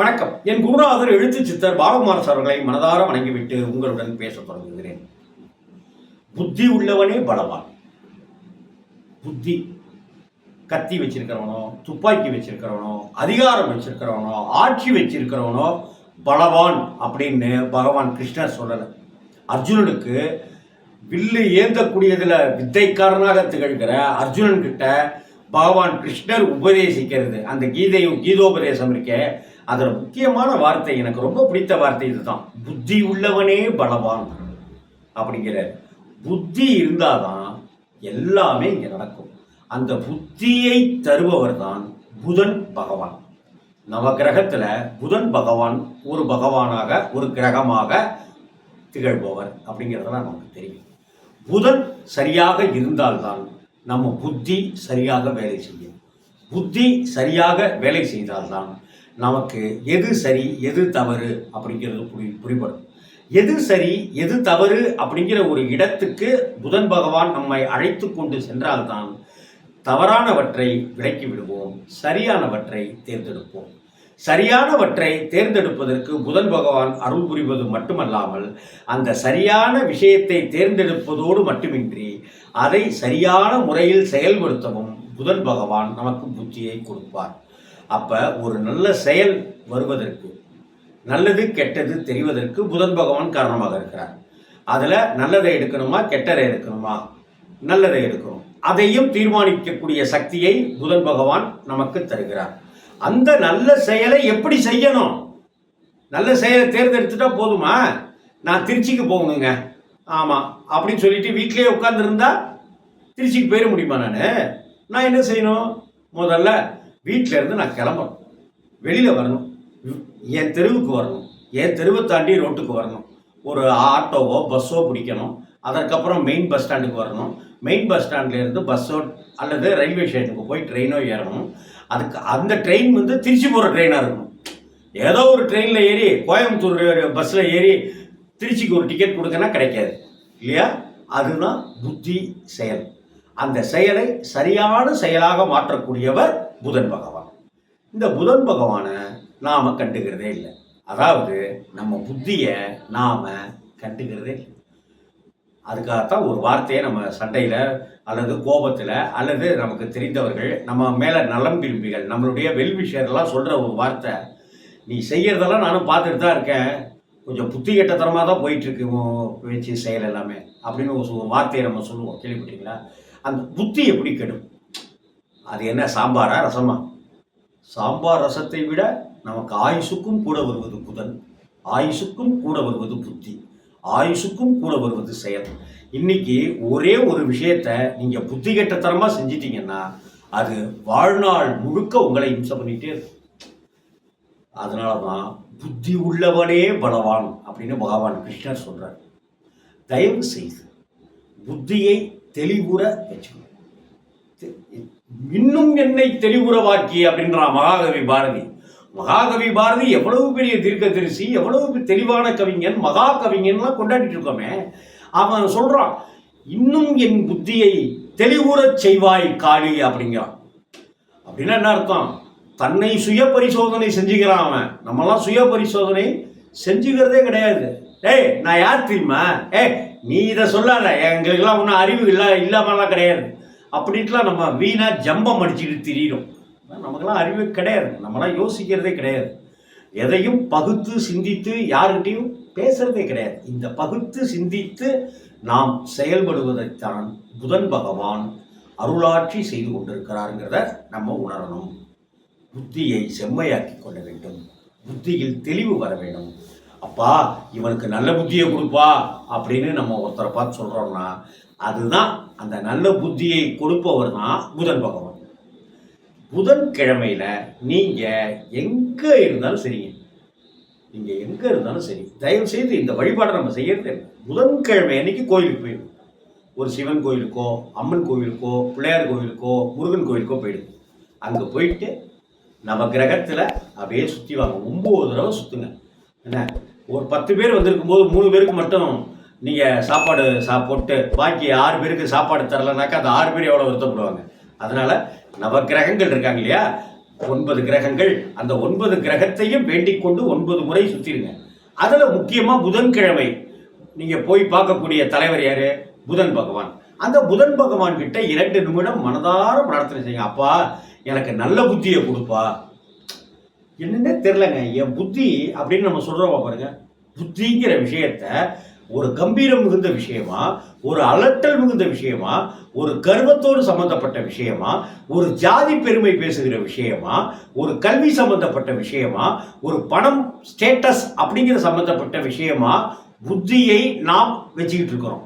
வணக்கம். என் குருநாதர் எழுத்து சித்தர் பாலகுமாரஸ் அவர்களை மனதார வணங்கிவிட்டு உங்களுடன் பேச தொடங்குகிறேன். புத்தி உள்ளவனே பலவான். புத்தி கத்தி வச்சிருக்கிறவனோ துப்பாக்கி வச்சிருக்கிறவனோ அதிகாரம் வச்சிருக்கிறவனோ ஆட்சி வச்சிருக்கிறவனோ பலவான் அப்படின்னு பகவான் கிருஷ்ணர் சொல்லலை. அர்ஜுனனுக்கு வில்லு ஏந்தக்கூடியதுல வித்தைக்காரனாக திகழ்கிற அர்ஜுனன் கிட்ட பகவான் கிருஷ்ணர் உபதேசிக்கிறது. அந்த கீதையும் கீதோபதேசம் இருக்கே. அதில் முக்கியமான வார்த்தை எனக்கு ரொம்ப பிடித்த வார்த்தை இதுதான். புத்தி உள்ளவனே பலவான். அப்படிங்கிற புத்தி இருந்தாதான் எல்லாமே இங்கே நடக்கும். அந்த புத்தியை தருபவர் தான் புதன் பகவான். நவகிரகத்தில் புதன் பகவான் ஒரு பகவானாக ஒரு கிரகமாக திகழ்பவர் அப்படிங்கிறதெல்லாம் நமக்கு தெரியும். புதன் சரியாக இருந்தால்தான் நம்ம புத்தி சரியாக வேலை செய்யும். புத்தி சரியாக வேலை செய்தால்தான் நமக்கு எது சரி எது தவறு அப்படிங்கிறது புரி புரிபடும். எது சரி எது தவறு அப்படிங்கிற ஒரு இடத்துக்கு புதன் பகவான் நம்மை அழைத்து கொண்டு சென்றால்தான் தவறானவற்றை விலக்கி விடுவோம் சரியானவற்றை தேர்ந்தெடுப்போம். சரியானவற்றை தேர்ந்தெடுப்பதற்கு புதன் பகவான் அருள் புரிவது மட்டுமல்லாமல் அந்த சரியான விஷயத்தை தேர்ந்தெடுப்பதோடு மட்டுமின்றி அதை சரியான முறையில் செயல்படுத்தவும் புதன் பகவான் நமக்கு புத்தியை கொடுப்பார். அப்போ ஒரு நல்ல செயல் வருவதற்கு நல்லது கெட்டது தெரிவதற்கு புதன் பகவான் காரணமாக இருக்கிறார். அதில் நல்லதை எடுக்கணுமா கெட்டதை எடுக்கணுமா? நல்லதை எடுக்கணும். அதையும் தீர்மானிக்கக்கூடிய சக்தியை புதன் பகவான் நமக்கு தருகிறார். அந்த நல்ல செயலை எப்படி செய்யணும்? நல்ல செயலை தேர்ந்தெடுத்துட்டா போதுமா? நான் திருச்சிக்கு போகணுங்க. ஆமாம் அப்படின்னு சொல்லிட்டு வீட்டிலேயே உட்காந்துருந்தா திருச்சிக்கு போயிட முடியுமா நான்? நான் என்ன செய்யணும்? முதல்ல வீட்டில இருந்து நான் கிளம்பணும். வெளியில் வரணும். என் தெருவுக்கு வரணும். என் தெருவை தாண்டி ரோட்டுக்கு வரணும். ஒரு ஆட்டோவோ பஸ்ஸோ பிடிக்கணும். அதற்கப்புறம் மெயின் பஸ் ஸ்டாண்டுக்கு வரணும். மெயின் பஸ் ஸ்டாண்ட்லேருந்து பஸ்ஸோ அல்லது ரயில்வே ஸ்டேஷனுக்கு போய் ட்ரெயினோ ஏறணும். அதுக்கு அந்த ட்ரெயின் வந்து திருச்சி போகிற ட்ரெயினாக இருக்கணும். ஏதோ ஒரு ட்ரெயினில் ஏறி கோயம்புத்தூர் பஸ்ஸில் ஏறி திருச்சிக்கு ஒரு டிக்கெட் கொடுக்கனா கிடைக்காது. இல்லையா? அதுதான் புத்தி செயல். அந்த செயலை சரியான செயலாக மாற்றக்கூடியவர் புதன் பகவான். இந்த புதன் பகவானை நாம் கண்டுக்கிறதே இல்லை. அதாவது நம்ம புத்தியை நாம் கண்டுக்கிறதே இல்லை. அதுக்காகத்தான் ஒரு வார்த்தையை நம்ம சண்டையில் அல்லது கோபத்தில் அல்லது நமக்கு தெரிந்தவர்கள் நம்ம மேலே நலம் விரும்பிகள் நம்மளுடைய வெல்விஷர்லாம் சொல்கிற ஒரு வார்த்தை. நீ செய்கிறதெல்லாம் நானும் பார்த்துட்டு தான் இருக்கேன். கொஞ்சம் புத்தி கெட்டத்தனமாக தான் போயிட்டுருக்கு பேச்சு செயல் எல்லாமே. அப்படின்னு ஒரு ஒரு வார்த்தையை நம்ம சொல்லுவோம். கேள்விப்பட்டீங்களா அந்த புத்தி எப்படி கெடும்? அது என்ன சாம்பாரா ரசமா? சாம்பார் ரசத்தை விட நமக்கு ஆயுசுக்கும் கூட வருவது புதன். ஆயுசுக்கும் கூட வருவது புத்தி. ஆயுசுக்கும் கூட வருவது செயல். இன்னைக்கு ஒரே ஒரு விஷயத்த நீங்கள் புத்தி கெட்டத்தனமாக செஞ்சிட்டிங்கன்னா அது வாழ்நாள் முழுக்க உங்களை இம்சம் பண்ணிட்டே இருக்கும். அதனால தான் புத்தி உள்ளவனே பலவான் அப்படின்னு பகவான் கிருஷ்ணர் சொல்கிறார் தயவு செய்து புத்தியை தெளிவுற வச்சுக்கணும். இன்னும் என்னை தெளிவுறவாக்கி அப்படின்றான் மகாகவி பாரதி. மகாகவி பாரதி எவ்வளவு பெரிய தீர்க்கதரிசி எவ்வளவு தெளிவான கவிஞன் மகா கவிஞன்லாம் கொண்டாடிட்டு இருக்கோமே. அவன் சொல்றான் இன்னும் என் புத்தியை தெளிவுறச் செய்வாய் காளி அப்படிங்கிறான். அப்படின்னா என்ன அர்த்தம்? தன்னை சுய பரிசோதனை செஞ்சுக்கிறான் அவன். நம்மலாம் சுய பரிசோதனை செஞ்சுக்கிறதே கிடையாது. டேய் நான் யார் தெரியுமா? ஏ நீ இதை சொல்லாத. எங்களுக்கெல்லாம் ஒன்றும் அறிவு இல்லை இல்லாமலாம் கிடையாது. அப்படின்ட்டுலாம் நம்ம வீணாக ஜம்பம் அடிச்சுட்டு திரியிடும் நமக்கெல்லாம் அறிவு கிடையாது. நம்மளாம் யோசிக்கிறதே கிடையாது. எதையும் பகுத்து சிந்தித்து யாருகிட்டையும் பேசுறதே கிடையாது. இந்த பகுத்து சிந்தித்து நாம் செயல்படுவதைத்தான் புதன் பகவான் அருளாட்சி செய்து கொண்டிருக்கிறாருங்கிறத நம்ம உணரணும். புத்தியை செம்மையாக்கி கொள்ள வேண்டும். புத்தியில் தெளிவு வர வேண்டும். அப்பா இவனுக்கு நல்ல புத்தியை கொடுப்பா அப்படின்னு நம்ம ஒருத்தரை பார்த்து சொல்கிறோம்னா அதுதான் அந்த நல்ல புத்தியை கொடுப்பவர் தான் புதன் பகவான். புதன் கிழமையில நீங்கள் எங்கே இருந்தாலும் சரிங்க. நீங்கள் எங்கே இருந்தாலும் சரி. தயவு செய்து இந்த வழிபாடை நம்ம செய்யறது புதன்கிழமை அன்னைக்கு கோயிலுக்கு போயிடும் ஒரு சிவன் கோயிலுக்கோ அம்மன் கோயிலுக்கோ பிள்ளையார் கோயிலுக்கோ முருகன் கோயிலுக்கோ போயிடும் அங்கே போயிட்டு நம்ம கிரகத்தில் அப்படியே சுற்றி வாங்க. ஒம்பது தடவை சுற்றுங்க என்ன? ஒரு பத்து பேர் வந்திருக்கும் போது மூணு பேருக்கு மட்டும் நீங்கள் சாப்பாடு சா போட்டு பாக்கி ஆறு பேருக்கு சாப்பாடு தரலனாக்கா அந்த ஆறு பேர் எவ்வளோ வருத்தப்படுவாங்க? அதனால் நவ கிரகங்கள் இருக்காங்க இல்லையா? ஒன்பது கிரகங்கள். அந்த ஒன்பது கிரகத்தையும் வேண்டிக் கொண்டு ஒன்பது முறை சுத்திருங்க. அதுல முக்கியமா புதன்கிழமை. நீங்க போய் பார்க்கக்கூடிய தலைவர் யாரு? புதன் பகவான். அந்த புதன் பகவான் கிட்ட இரண்டு நிமிடம் மனதார பிரார்த்தனை செய்யுங்க. அப்பா எனக்கு நல்ல புத்தியை கொடுப்பா. என்னன்னே தெரிலங்க என் புத்தி அப்படின்னு நம்ம சொல்றோம் பாருங்க. புத்திங்கிற விஷயத்த ஒரு கம்பீரம் மிகுந்த விஷயமா ஒரு அலட்டல் மிகுந்த விஷயமா ஒரு கர்வத்தோடு சம்பந்தப்பட்ட விஷயமா ஒரு ஜாதி பெருமை பேசுகிற விஷயமா ஒரு கல்வி சம்பந்தப்பட்ட விஷயமா ஒரு பணம் ஸ்டேட்டஸ் அப்படிங்கிற சம்பந்தப்பட்ட விஷயமா புத்தியை நாம் வச்சுக்கிட்டு இருக்கிறோம்.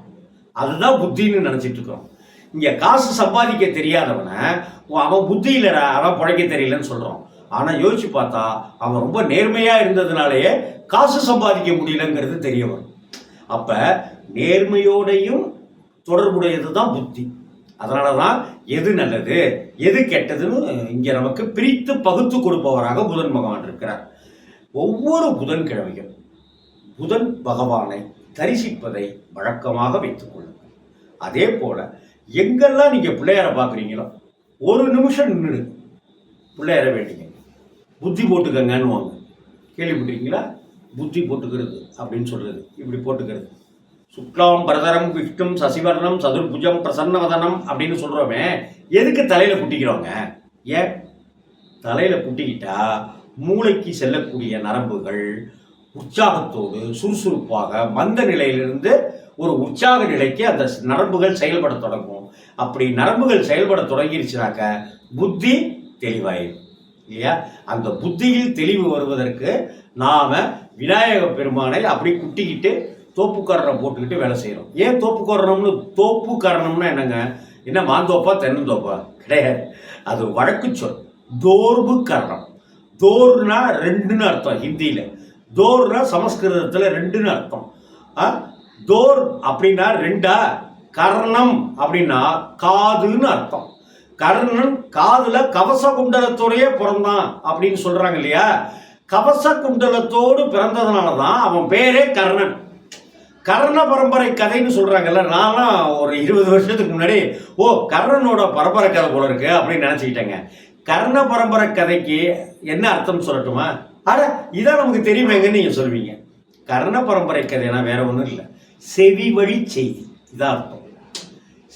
அதுதான் புத்தின்னு நினைச்சிட்டு இருக்கிறோம். இங்கே காசு சம்பாதிக்க தெரியாதவனை அவன் புத்தி இல்லைடா அவன் பிழைக்க தெரியலன்னு சொல்கிறோம் ஆனால் யோசிச்சு பார்த்தா அவன் ரொம்ப நேர்மையாக இருந்ததுனாலேயே காசு சம்பாதிக்க முடியலங்கிறது தெரிய வரும். அப்போ நேர்மையோடையும் தொடர்புடையது தான் புத்தி. அதனால தான் எது நல்லது எது கெட்டதுன்னு இங்கே நமக்கு பிரித்து பகுத்து கொடுப்பவராக புதன் பகவான் இருக்கிறார். ஒவ்வொரு புதன்கிழமையும் புதன் பகவானை தரிசிப்பதை வழக்கமாக வைத்துக் கொள்ளுங்கள். அதே போல எங்கெல்லாம் நீங்கள் பிள்ளையாரை பார்க்குறீங்களோ ஒரு நிமிஷம் நின்று பிள்ளையார வேண்டிங்க புத்தி போட்டுக்கங்கன்னுவாங்க கேள்விப்பட்டிருக்கீங்களா? புத்தி போட்டுக்கிறது அப்படின்னு சொல்கிறது இப்படி போட்டுக்கிறது. சுக்லாம் பிரதரம் விஷ்ணும் சசிவர்ணம் சதுர்புஜம் பிரசன்னவதனம் அப்படின்னு சொல்கிறோமே எதுக்கு தலையில் குட்டிக்கிறோங்க? ஏன்? தலையில் குட்டிக்கிட்டா மூளைக்கு செல்லக்கூடிய நரம்புகள் உற்சாகத்தோடு சுறுசுறுப்பாக மந்த நிலையிலிருந்து ஒரு உற்சாக நிலைக்கு அந்த நரம்புகள் செயல்பட தொடங்கும். அப்படி நரம்புகள் செயல்பட தொடங்கிருச்சுனாக்க புத்தி தெளிவாயிடும் இல்லையா? அந்த புத்தியில் தெளிவு வருவதற்கு நாம விநாயக பெருமானை அப்படி குட்டிக்கிட்டு தோப்புக்கரணம் போட்டுக்கிட்டு வேலை செய்கிறோம் ஏன் தோப்புக்கரணம்னு தோப்புக்கரணம்னா என்னங்க? என்ன மாந்தோப்பா தென்னந்தோப்பா கிடையாது. அது வழக்கு சொல். தோர்பு கரணம். தோர்னா ரெண்டுன்னு அர்த்தம் ஹிந்தியில். தோர்னா சமஸ்கிருதத்தில் ரெண்டுன்னு அர்த்தம். ஆ? தோர் அப்படின்னா ரெண்டா? கர்ணம் அப்படின்னா காதுன்னு அர்த்தம். கர்ணன் காதுல கவச குண்டலத்தோடையே பிறந்தான் அப்படின்னு சொல்றாங்க இல்லையா? கவச குண்டலத்தோடு பிறந்ததுனால தான் அவன் பேரே கர்ணன். கர்ண பரம்பரை கதைன்னு சொல்றாங்கல்ல நான்லாம் ஒரு இருபது வருஷத்துக்கு முன்னாடி ஓ கர்ணனோட பரம்பரை கதை போல இருக்கு அப்படின்னு நினைச்சுக்கிட்டேங்க. கர்ண பரம்பரை கதைக்கு என்ன அர்த்தம் சொல்லட்டுமா? அட இதான் நமக்கு தெரியுமேங்கன்னு நீங்க சொல்வீங்க கர்ண பரம்பரை கதைனா வேற ஒன்றும் இல்லை. செவி வழி செய்தி இதான் அர்த்தம்.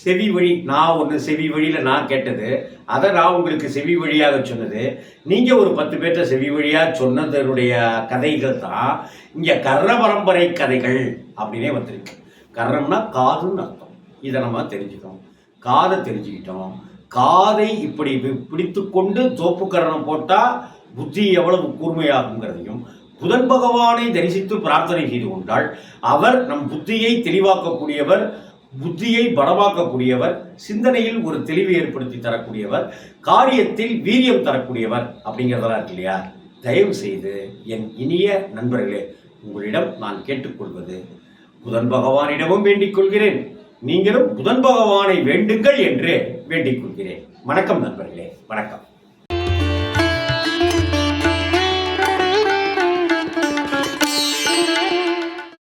செவி வழி நான் ஒன்று செவி வழியில் நான் கேட்டது அதை நான் உங்களுக்கு செவி வழியாக சொன்னது. நீங்கள் ஒரு பத்து பேர்த்த செவி வழியாக சொன்னதனுடைய கதைகள் தான் இங்கே கர்ண பரம்பரை கதைகள் அப்படின்னே வந்திருக்கு. கர்ணம்னா காதுன்னு அர்த்தம். இதை நம்ம தெரிஞ்சுக்கணும். காதை தெரிஞ்சுக்கிட்டோம். காதை இப்படி பிடித்து பிடித்துக்கொண்டு தோப்பு கரணம் போட்டால் புத்தி எவ்வளவு கூர்மையாகுங்கிறதையும் புதன் பகவானை தரிசித்து பிரார்த்தனை செய்து கொண்டால் அவர் நம் புத்தியை தெளிவாக்கக்கூடியவர் புத்தியை பலமாக்கக்கூடியவர் சிந்தனையில் ஒரு தெளிவை ஏற்படுத்தி தரக்கூடியவர் காரியத்தில் வீரியம் தரக்கூடியவர் அப்படிங்கிறதெல்லாம் இருக்கு இல்லையா? தயவு செய்து என் இனிய நண்பர்களே உங்களிடம் நான் கேட்டுக்கொள்வது புதன் பகவானிடமும் வேண்டிக் கொள்கிறேன் நீங்களும் புதன் பகவானை வேண்டுங்கள் என்று வேண்டிக் கொள்கிறேன் வணக்கம் நண்பர்களே வணக்கம்.